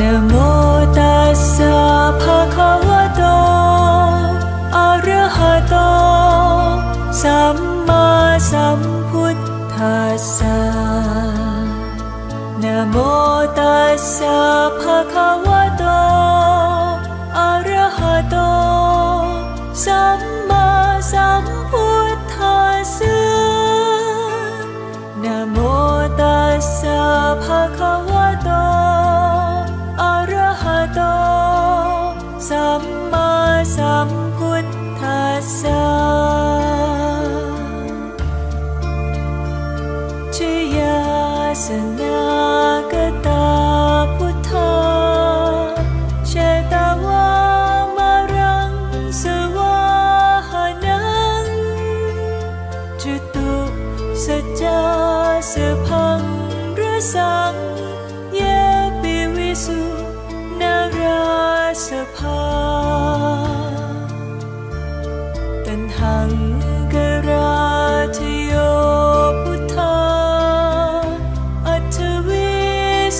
นโมตัสสะภะคะวะโตอะระหะโต สัมมาสัมพุทธัสสะนโมตัสสะภะคะวะ จุตุสัจาสพังรสังเยปิวิสุนาราสภาตันหังกราชโยพุทธาอัจวิ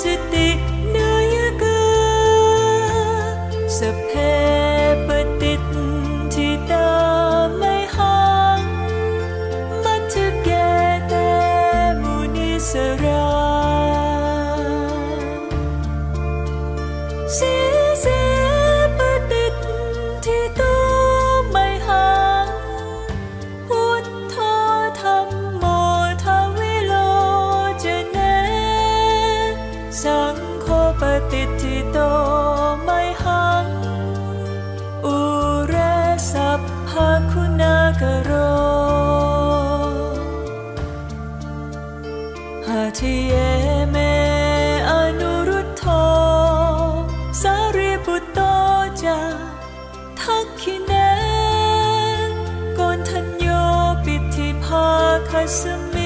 สตินายกาสเพ ฆปฏิทิโตไม่หัง อุเรสัพพคุณากโรหาทิเยเมอนุรุทโธสารีบุตโตจาทักขิเนกนทัญโยปิธิภาคสมิ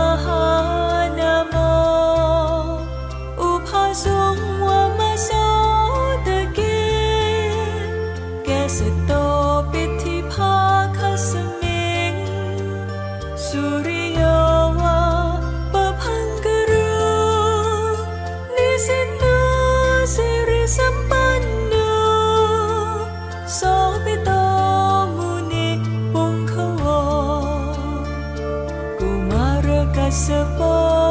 I